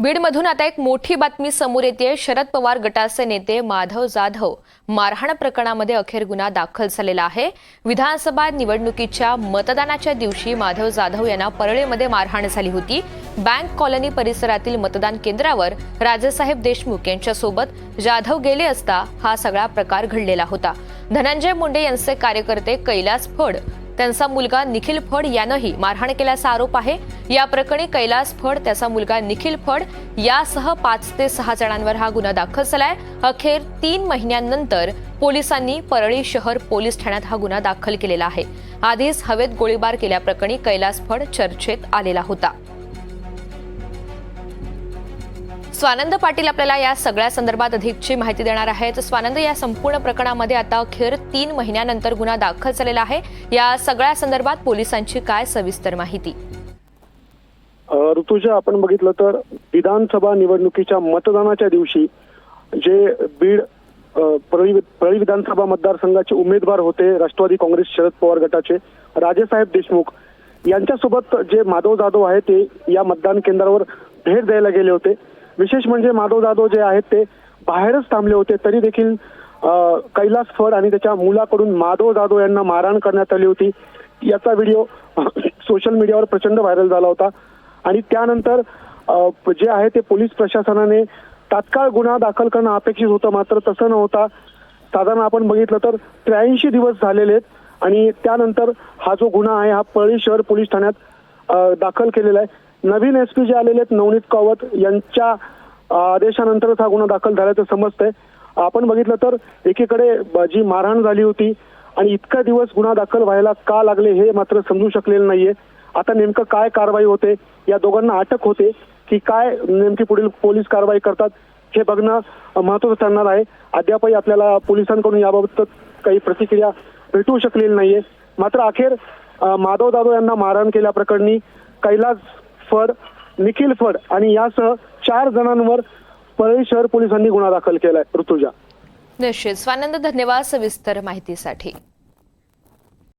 बीडमधून आता एक मोठी बातमी समोर येते शरद पवार गटाचे नेते माधव जाधव मारहाण प्रकरणामध्ये अखेर गुन्हा दाखल झालेला आहे. विधानसभा निवडणुकीच्या मतदानाच्या दिवशी माधव जाधव यांना परळीमध्ये मारहाण झाली होती. बँक कॉलनी परिसरातील मतदान केंद्रावर राजेसाहेब देशमुख यांच्यासोबत जाधव गेले असता हा सगळा प्रकार घडलेला होता. धनंजय मुंडे यांचे कार्यकर्ते कैलास फड त्यांचा मुलगा निखिल फड यानंही मारहाण केल्याचा आरोप आहे. या प्रकरणी कैलास फड त्याचा मुलगा निखिल फड यासह पाच ते सहा जणांवर हा गुन्हा दाखल झालाय. अखेर तीन महिन्यांनंतर पोलिसांनी परळी शहर पोलीस ठाण्यात हा गुन्हा दाखल केलेला आहे. आधीच हवेत गोळीबार केल्याप्रकरणी कैलास फड चर्चेत आलेला होता. स्वानंद पाटील आपल्याला या सगळ्या संदर्भात अधिकची माहिती देणार आहेत. स्वानंद या संपूर्ण प्रकरणामध्ये आता अखेर तीन महिन्यानंतर गुन्हा दाखल झालेला आहे. या सगळ्या संदर्भात पोलिसांची काय सविस्तर माहिती? ऋतुजा आपण बघितलं तर विधानसभा निवडणुकीच्या मतदानाच्या दिवशी जे बीड परळी विधानसभा मतदारसंघाचे उमेदवार होते राष्ट्रवादी काँग्रेस शरद पवार गटाचे राजेसाहेब देशमुख यांच्यासोबत जे माधव जाधव आहे ते या मतदान केंद्रावर भेट द्यायला गेले होते. विशेष म्हणजे माधव जाधव जे आहेत ते बाहेरच थांबले होते. तरी देखील कैलास फड आणि त्याच्या मुलाकडून माधव जाधव यांना मारहाण करण्यात आली होती. याचा व्हिडिओ सोशल मीडियावर प्रचंड व्हायरल झाला होता. आणि त्यानंतर जे आहे ते पोलीस प्रशासनाने तात्काळ गुन्हा दाखल करणं अपेक्षित होतं मात्र तसं न होता साधारण आपण बघितलं तर त्र्याऐंशी दिवस झालेले आहेत आणि त्यानंतर हा जो गुन्हा आहे हा परळी शहर पोलीस ठाण्यात दाखल केलेला आहे. नवीन एस पी जे आलेले आहेत नवनीत कावत यांच्या आदेशानंतरच हा गुन्हा दाखल झाल्याचं समजतंय. आपण बघितलं तर एकीकडे जी मारहाण झाली होती आणि इतका दिवस गुन्हा दाखल व्हायला का लागले हे मात्र समजू शकलेलं नाहीये. आता नेमकं काय कारवाई होते? या दोघांना अटक होते की काय नेमकी पुढील पोलीस कारवाई करतात हे बघणं महत्वाचं ठरणार आहे. अद्यापही आपल्याला पोलिसांकडून याबाबत काही प्रतिक्रिया भेटू शकलेली नाहीये. मात्र अखेर माधव जाधव यांना मारहाण केल्याप्रकरणी कैलास फड निखिल फड आणि यासह चार जणांवर परळी शहर पोलिसांनी गुन्हा दाखल केलाय ऋतुजा. निश्चित. स्वानंद धन्यवाद सविस्तर माहितीसाठी.